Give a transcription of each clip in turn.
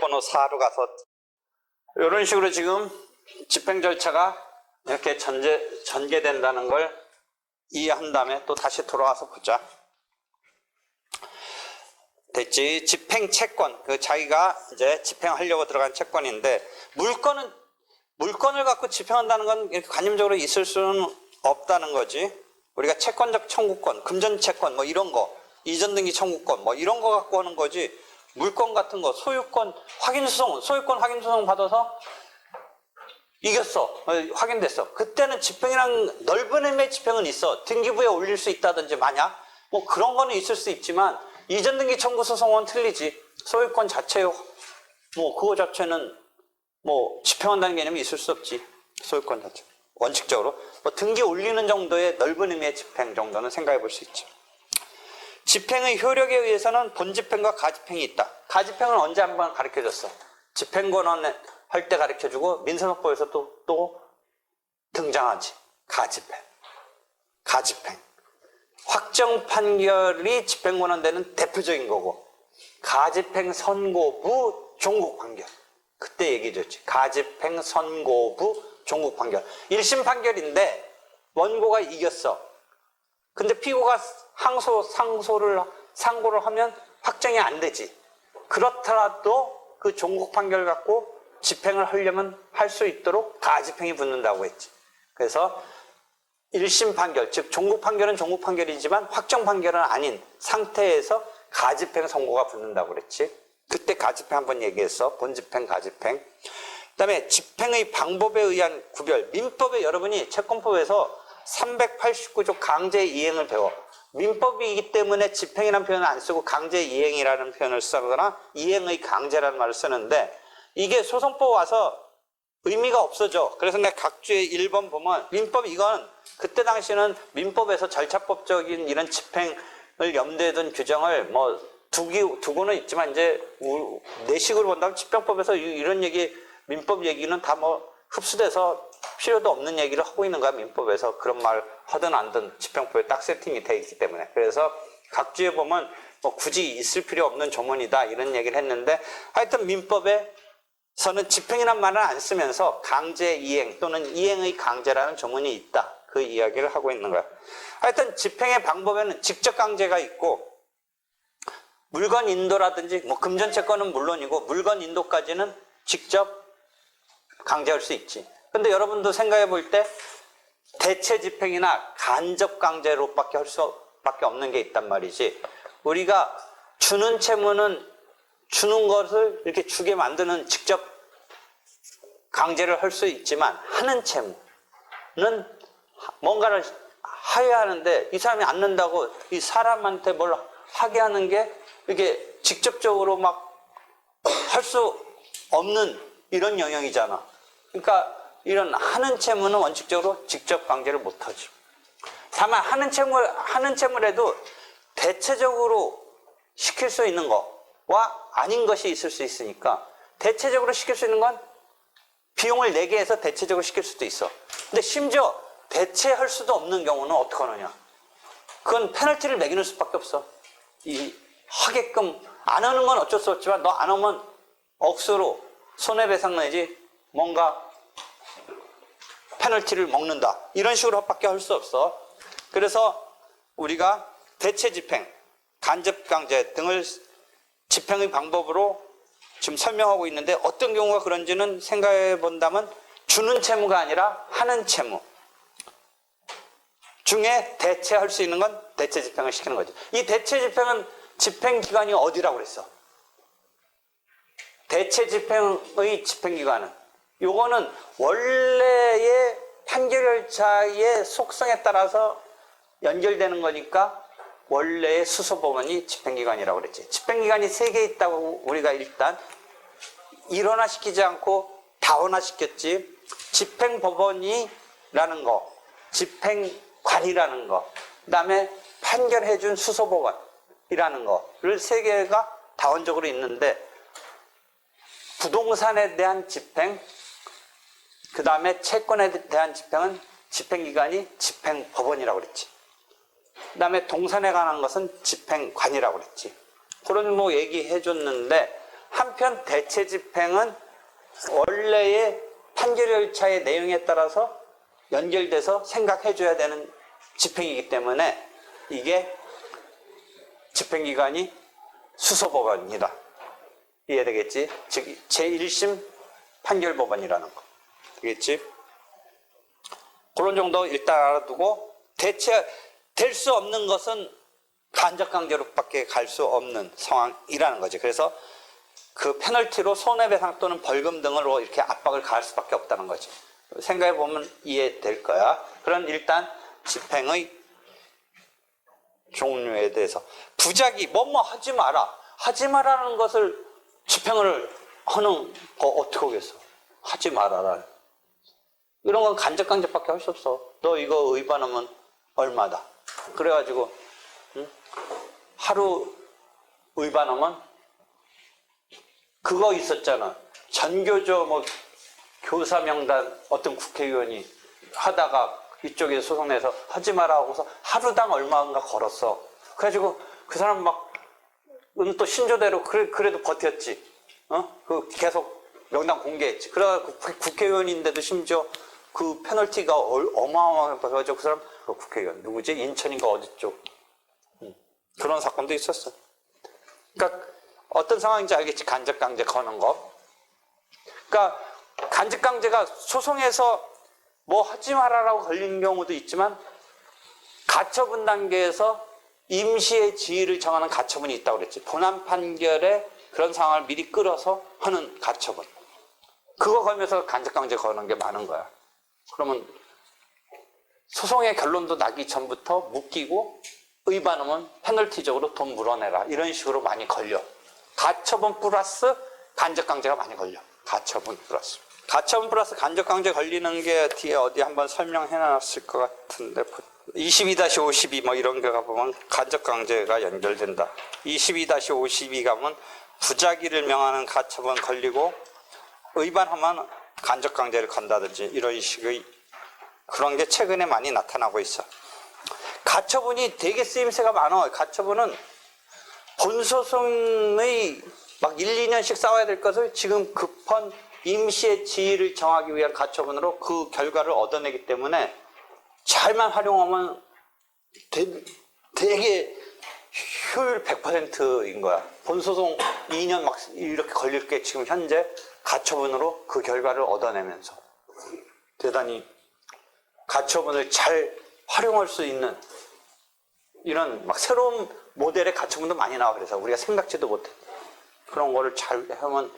번호 4로 가서 이런 식으로 지금 집행 절차가 이렇게 전제, 전개된다는 걸 이해한 다음에 또 다시 돌아와서 보자. 됐지. 집행 채권. 그 자기가 이제 집행하려고 들어간 채권인데 물건은 물건을 갖고 집행한다는 건 이렇게 관념적으로 있을 수는 없다는 거지. 우리가 채권적 청구권, 금전 채권 뭐 이런 거, 이전 등기 청구권 뭐 이런 거 갖고 하는 거지. 물건 같은 거, 소유권 확인 소송, 소유권 확인 소송 받아서 이겼어. 어, 확인됐어. 그때는 집행이랑 넓은 의미의 집행은 있어. 등기부에 올릴 수 있다든지 만약 뭐 그런 거는 있을 수 있지만 이전 등기 청구 소송은 틀리지. 소유권 자체요. 뭐 그거 자체는 뭐 집행한다는 개념이 있을 수 없지. 소유권 자체. 원칙적으로 뭐 등기 올리는 정도의 넓은 의미의 집행 정도는 생각해 볼 수 있죠. 집행의 효력에 의해서는 본집행과 가집행이 있다. 가집행은 언제 한번 가르쳐 줬어? 집행권원 할 때 가르쳐 주고 민사법에서 또, 또 등장하지. 가집행. 가집행. 확정 판결이 집행권원 되는 대표적인 거고, 가집행 선고부 종국 판결. 그때 얘기해 줬지. 가집행 선고부 종국 판결. 1심 판결인데 원고가 이겼어. 근데 피고가 항소, 상소를, 상고를 하면 확정이 안 되지. 그렇더라도 그 종국 판결 갖고 집행을 하려면 할 수 있도록 가집행이 붙는다고 했지. 그래서 1심 판결, 즉 종국 판결은 종국 판결이지만 확정 판결은 아닌 상태에서 가집행 선고가 붙는다고 그랬지. 그때 가집행 한번 얘기했어. 본집행, 가집행. 그다음에 집행의 방법에 의한 구별. 민법에 여러분이 채권법에서 389조 강제 이행을 배워. 민법이기 때문에 집행이라는 표현을 안 쓰고 강제 이행이라는 표현을 쓰거나 이행의 강제라는 말을 쓰는데 이게 소송법 와서 의미가 없어져. 그래서 내가 각주의 1번 보면 민법 이건 그때 당시는 민법에서 절차법적인 이런 집행을 염두에 둔 규정을 뭐 두기, 두고는 있지만 이제 우- 내식으로 본다면 집행법에서 이- 이런 얘기 민법 얘기는 다 뭐 흡수돼서 필요도 없는 얘기를 하고 있는 거야 민법에서 그런 말 하든 안든 집행법에 딱 세팅이 돼 있기 때문에 그래서 각주에 보면 뭐 굳이 있을 필요 없는 조문이다 이런 얘기를 했는데 하여튼 민법에 서는 집행이란 말을 안 쓰면서 강제 이행 또는 이행의 강제라는 조문이 있다. 그 이야기를 하고 있는 거야. 하여튼 집행의 방법에는 직접 강제가 있고 물건 인도라든지 뭐 금전 채권은 물론이고 물건 인도까지는 직접 강제할 수 있지. 근데 여러분도 생각해 볼 때 대체 집행이나 간접 강제로밖에 할 수밖에 없는 게 있단 말이지. 우리가 주는 채무는 주는 것을 이렇게 주게 만드는 직접 강제를 할 수 있지만 하는 채무는 뭔가를 하야 하는데 이 사람이 안 는다고 이 사람한테 뭘 하게 하는 게 이게 직접적으로 막 할 수 없는 이런 영역이잖아. 그러니까 이런 하는 채무는 원칙적으로 직접 강제를 못 하죠. 다만 하는 채무 하는 채무라도 대체적으로 시킬 수 있는 거와 아닌 것이 있을 수 있으니까 대체적으로 시킬 수 있는 건 비용을 내게 해서 대체적으로 시킬 수도 있어. 근데 심지어 대체할 수도 없는 경우는 어떻게 하느냐? 그건 페널티를 매기는 수밖에 없어. 이 하게끔 안 하는 건 어쩔 수 없지만 너 안 하면 억수로 손해배상 내지 뭔가 페널티를 먹는다. 이런 식으로밖에 할 수 없어. 그래서 우리가 대체 집행, 간접 강제 등을 집행의 방법으로 지금 설명하고 있는데 어떤 경우가 그런지는 생각해 본다면 주는 채무가 아니라 하는 채무 중에 대체할 수 있는 건 대체 집행을 시키는 거죠. 이 대체 집행은 집행 기관이 어디라고 그랬어? 대체 집행의 집행 기관은 요거는 원래의 판결 절차의 속성에 따라서 연결되는 거니까 원래의 수소법원이 집행기관이라고 그랬지. 집행기관이 세 개 있다고 우리가 일단 일원화시키지 않고 다원화시켰지. 집행법원이라는 거, 집행관이라는 거, 그 다음에 판결해준 수소법원이라는 거를 세 개가 다원적으로 있는데 부동산에 대한 집행, 그 다음에 채권에 대한 집행은 집행기관이 집행법원이라고 그랬지. 그 다음에 동산에 관한 것은 집행관이라고 그랬지. 그런 뭐 얘기해 줬는데, 한편 대체 집행은 원래의 판결 절차의 내용에 따라서 연결돼서 생각해 줘야 되는 집행이기 때문에 이게 집행기관이 수소법원이다. 이해되겠지? 즉 제1심 판결법원이라는 거. 되겠지? 그런 정도 일단 알아두고 대체 될 수 없는 것은 간접 강제로밖에 갈 수 없는 상황이라는 거지. 그래서 그 페널티로 손해배상 또는 벌금 등으로 이렇게 압박을 가할 수밖에 없다는 거지. 생각해 보면 이해될 거야. 그런 일단 집행의 종류에 대해서 부작위 뭐뭐 하지 마라 하지 마라는 것을 집행을 하는 거 어떻게 하겠어? 하지 마라라. 이런 건 간접강제밖에 할 수 없어. 너 이거 위반하면 얼마다. 그래가지고 응? 하루 위반하면 그거 있었잖아. 전교조 뭐 교사 명단 어떤 국회의원이 하다가 이쪽에 소송내서 하지 마라 하고서 하루당 얼마인가 걸었어. 그래가지고 그 사람 막, 은또 신조대로 그래, 그래도 버텼지. 어? 그 계속 명단 공개했지. 그래가지고 국- 국회의원인데도 심지어 그 페널티가 받아가지고 그 사람 그 국회의원 누구지? 인천인가 어디 쪽. 음. 그런 사건도 있었어. 그러니까 어떤 상황인지 알겠지. 간접강제 거는 거. 그러니까 간접강제가 소송에서 뭐 하지 말아라고 걸리는 경우도 있지만 가처분 단계에서 임시의 지위를 정하는 가처분이 있다고 그랬지. 본안 판결에 그런 상황을 미리 끌어서 하는 가처분. 그거 걸면서 간접강제 거는 게 많은 거야. 그러면 소송의 결론도 나기 전부터 묶이고 의반하면 페널티적으로 돈 물어내라. 이런 식으로 많이 걸려. 가처분 플러스 간접강제가 많이 걸려. 가처분 플러스. 가처분 플러스 간접강제 걸리는 게 뒤에 어디 한번 설명해 놨을 것 같은데 22-52 뭐 이런 게 가보면 간접강제가 연결된다. 22-52 가면 부작위를 명하는 가처분 걸리고 의반하면 간접 강제를 건다든지 이런 식의 그런 게 최근에 많이 나타나고 있어. 가처분이 되게 쓰임새가 많아. 가처분은 본소송의 막 1, 2년씩 싸워야 될 것을 지금 급한 임시의 지위를 정하기 위한 가처분으로 그 결과를 얻어내기 때문에 잘만 활용하면 되, 되게 효율 100%인 거야. 본소송 2년 막 이렇게 걸릴 게 지금 현재 가처분으로 그 결과를 얻어내면서 대단히 가처분을 잘 활용할 수 있는 이런 막 새로운 모델의 가처분도 많이 나와. 그래서 우리가 생각지도 못해 그런 거를 잘 하면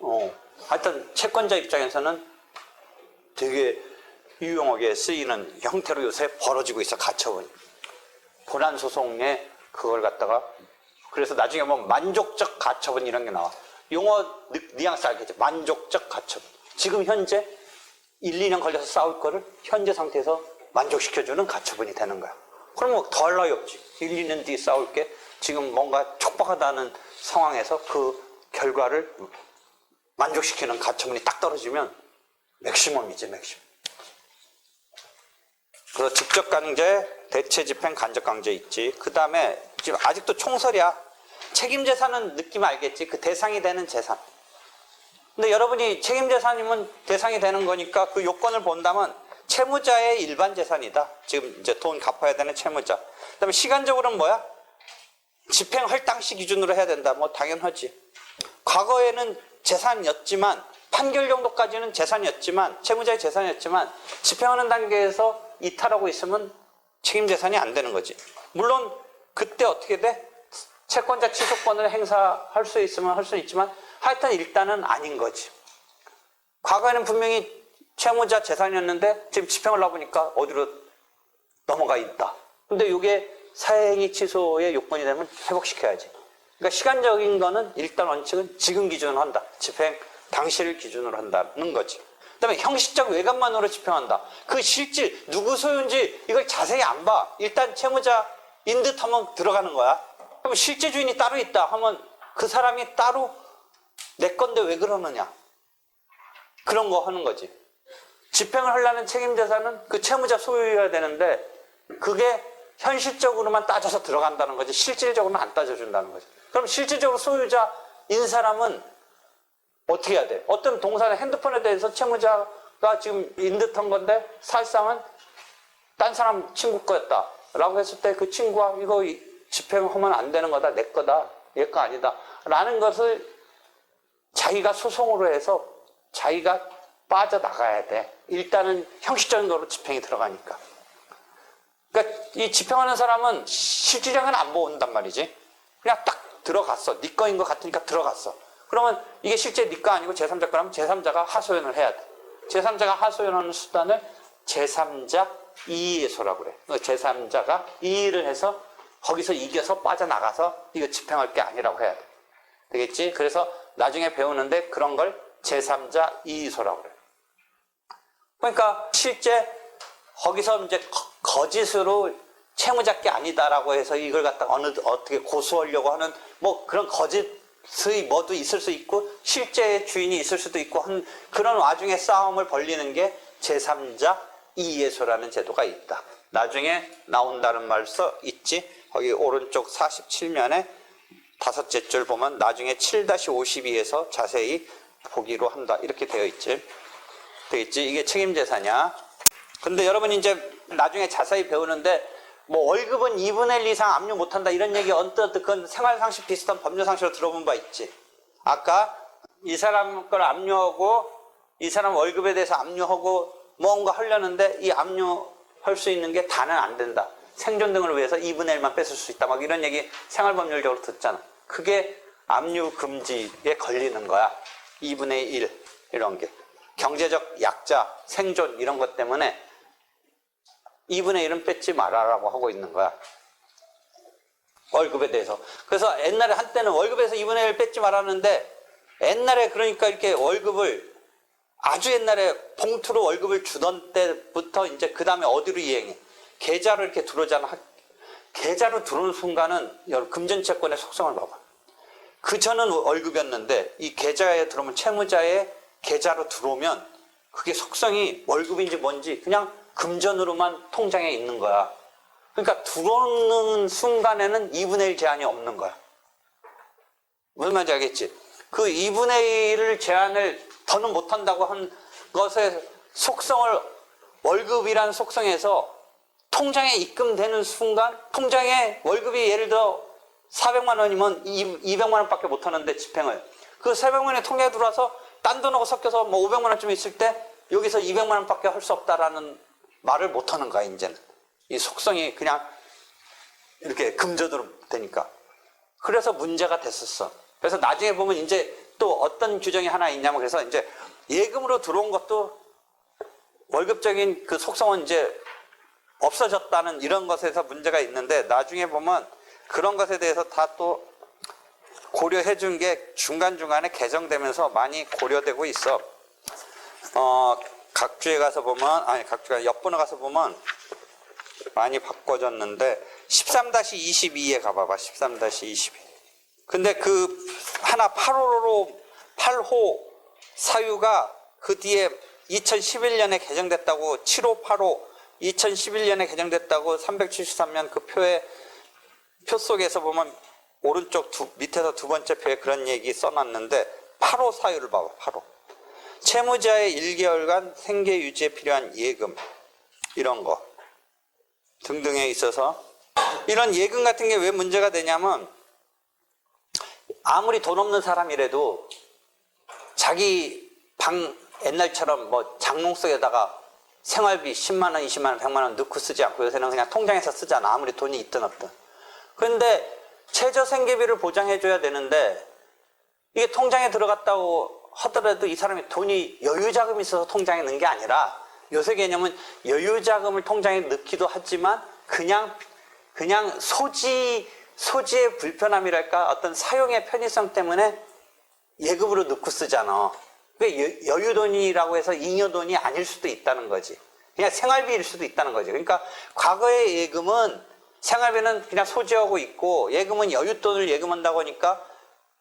어 하여튼 채권자 입장에서는 되게 유용하게 쓰이는 형태로 요새 벌어지고 있어 가처분이. 본안 소송에 그걸 갖다가 그래서 나중에 보면 만족적 가처분 이런 게 나와 용어 뉘- 뉘앙스 알겠지 만족적 가처분 지금 현재 1, 2년 걸려서 싸울 거를 현재 상태에서 만족시켜주는 가처분이 되는 거야. 그러면 더할 나위 없지. 1, 2년 뒤에 싸울 게 지금 뭔가 촉박하다는 상황에서 그 결과를 만족시키는 가처분이 딱 떨어지면 맥시멈이지, 맥시멈. 그래서 직접 강제, 대체 집행, 간접 강제 있지. 그 다음에 지금 아직도 총설이야. 책임 재산은 느낌 알겠지? 그 대상이 되는 재산. 근데 여러분이 책임 재산이면 대상이 되는 거니까 그 요건을 본다면 채무자의 일반 재산이다. 지금 이제 돈 갚아야 되는 채무자. 그다음에 시간적으로는 뭐야? 집행 할 당시 기준으로 해야 된다. 뭐 당연하지. 과거에는 재산이었지만 판결 정도까지는 재산이었지만 채무자의 재산이었지만 집행하는 단계에서 이탈하고 있으면 책임 재산이 안 되는 거지. 물론 그때 어떻게 돼? 채권자 취소권을 행사할 수 있으면 할 수 있지만 하여튼 일단은 아닌 거지. 과거에는 분명히 채무자 재산이었는데 지금 집행을 하고 보니까 어디로 넘어가 있다. 근데 이게 사행위 취소의 요건이 되면 회복시켜야지. 그러니까 시간적인 거는 일단 원칙은 지금 기준으로 한다. 집행 당시를 기준으로 한다는 거지. 그다음에 형식적 외관만으로 집행한다. 그 실질 누구 소유인지 이걸 자세히 안 봐. 일단 채무자인 듯 하면 들어가는 거야. 그럼 실제 주인이 따로 있다 하면 그 사람이 따로 내 건데 왜 그러느냐. 그런 거 하는 거지. 집행을 하려는 책임 재산은 그 채무자 소유여야 되는데 그게 현실적으로만 따져서 들어간다는 거지 실질적으로는 안 따져준다는 거지. 그럼 실질적으로 소유자 인 사람은 어떻게 해야 돼? 어떤 동사는 핸드폰에 대해서 채무자가 지금 인듯한 건데 사실상은 딴 사람 친구 거였다. 라고 했을 때 그 친구가 이거 이- 집행하면 안 되는 거다. 내 거다. 얘 거 아니다. 라는 것을 자기가 소송으로 해서 자기가 빠져나가야 돼. 일단은 형식적인 거로 집행이 들어가니까. 그러니까 이 집행하는 사람은 실질적인 안 모은단 말이지. 그냥 딱 들어갔어. 네 거인 것 같으니까 들어갔어. 그러면 이게 실제 네 거 아니고 제3자 거라면 제3자가 하소연을 해야 돼. 제3자가 하소연하는 수단을 제3자 이의소라고 그래. 그 제3자가 이의를 해서 거기서 이겨서 빠져나가서 이거 집행할 게 아니라고 해야 돼. 되겠지? 그래서 나중에 배우는데 그런 걸 제3자 이의소라고 그래. 그러니까 실제 거기서 이제 거- 거짓으로 채무자께 아니다라고 해서 이걸 갖다 어느 어떻게 고소하려고 하는 뭐 그런 거짓의 뭐도 있을 수 있고 실제 주인이 있을 수도 있고 한 그런 와중에 싸움을 벌리는 게 제3자 이해소라는 제도가 있다. 나중에 나온다는 말써 있지. 거기 오른쪽 47면에 다섯째 줄 보면 나중에 7-52에서 자세히 보기로 한다. 이렇게 되어 있지. 되겠지? 이게 책임재산이야. 근데 여러분이 이제 나중에 자세히 배우는데 뭐 월급은 2분의 1 이상 압류 못한다 이런 얘기 언뜻 그건 생활상식 비슷한 법률상식으로 들어본 바 있지. 아까 이 사람 걸 압류하고 이 사람 월급에 대해서 압류하고 뭔가 하려는데 이 압류할 수 있는 게 다는 안 된다. 생존 등을 위해서 2분의 1만 뺏을 수 있다. 막 이런 얘기 생활법률적으로 듣잖아. 그게 압류 금지에 걸리는 거야. 2분의 1 이런 게. 경제적 약자, 생존 이런 것 때문에 2분의 1은 뺏지 말아라고 하고 있는 거야. 월급에 대해서. 그래서 옛날에 한때는 월급에서 2분의 1 뺏지 말았는데 옛날에 그러니까 이렇게 월급을 아주 옛날에 봉투로 월급을 주던 때부터 이제 그 다음에 어디로 이행해? 계좌로 이렇게 들어오잖아. 계좌로 들어오는 순간은 여러분 금전채권의 속성을 봐봐. 그 전은 월급이었는데 이 계좌에 들어오면 채무자의 계좌로 들어오면 그게 속성이 월급인지 뭔지 그냥 금전으로만 통장에 있는 거야. 그러니까 들어오는 순간에는 2분의 1 제한이 없는 거야. 무슨 말인지 알겠지? 그 2분의 1을 제한을 더는 못한다고 한 것의 속성을 월급이라는 속성에서 통장에 입금되는 순간 통장에 월급이 예를 들어 400만 원이면 200만 원밖에 못 하는데 집행을. 그 400만 원이 통장에 들어와서 딴 돈하고 섞여서 뭐 500만 원쯤 있을 때 여기서 200만 원밖에 할 수 없다라는 말을 못 하는 거야 이제는. 이 속성이 그냥 이렇게 금전으로 되니까. 그래서 문제가 됐었어. 그래서 나중에 보면 이제 또 어떤 규정이 하나 있냐면 그래서 이제 예금으로 들어온 것도 월급적인 그 속성은 이제 없어졌다는 이런 것에서 문제가 있는데 나중에 보면 그런 것에 대해서 다 또 고려해 준 게 중간중간에 개정되면서 많이 고려되고 있어. 어, 각주에 가서 보면, 아니, 각주가 옆번호 가서 보면 많이 바꿔졌는데 13-22에 가봐봐. 13-22. 근데 그 하나 8호로 8호 사유가 그 뒤에 2011년에 개정됐다고 7585 2011년에 개정됐다고 373면 그 표에 표 속에서 보면 오른쪽 두, 밑에서 두 번째 표에 그런 얘기 써놨는데 8호 사유를 봐봐 8호. 채무자의 1개월간 생계 유지에 필요한 예금 이런 거 등등에 있어서. 이런 예금 같은 게 왜 문제가 되냐면 아무리 돈 없는 사람이라도 자기 방 옛날처럼 뭐 장롱 속에다가 생활비 10만 원, 20만 원, 100만 원 넣고 쓰지 않고 요새는 그냥 통장에서 쓰잖아. 아무리 돈이 있든 없든. 그런데 최저 생계비를 보장해 줘야 되는데 이게 통장에 들어갔다고 하더라도 이 사람이 돈이 여유 자금이 있어서 통장에 넣은 게 아니라 요새 개념은 여유 자금을 통장에 넣기도 하지만 그냥 그냥 소지 소지의 불편함이랄까 어떤 사용의 편의성 때문에 예금으로 넣고 쓰잖아. 그 여유돈이라고 해서 잉여돈이 아닐 수도 있다는 거지. 그냥 생활비일 수도 있다는 거지. 그러니까 과거의 예금은 생활비는 그냥 소지하고 있고 예금은 여윳돈을 예금한다고 하니까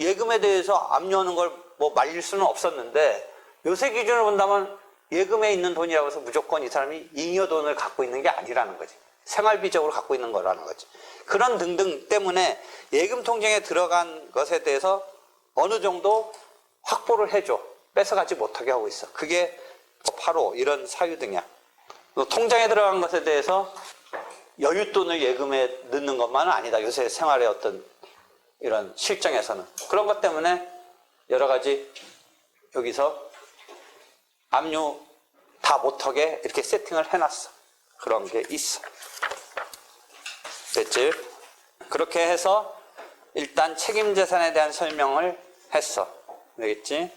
예금에 대해서 압류하는 걸 뭐 말릴 수는 없었는데 요새 기준으로 본다면 예금에 있는 돈이라고 해서 무조건 이 사람이 잉여돈을 갖고 있는 게 아니라는 거지. 생활비적으로 갖고 있는 거라는 거지. 그런 등등 때문에 예금 통장에 들어간 것에 대해서 어느 정도 확보를 해줘. 뺏어가지 못하게 하고 있어. 그게 바로 이런 사유 등이야. 또 통장에 들어간 것에 대해서 여윳돈을 예금에 넣는 것만은 아니다. 요새 생활의 어떤 이런 실정에서는. 그런 것 때문에 여러 가지 여기서 압류 다 못하게 이렇게 세팅을 해놨어. 그런 게 있어. 됐지? 그렇게 해서 일단 책임 재산에 대한 설명을 했어. 되겠지?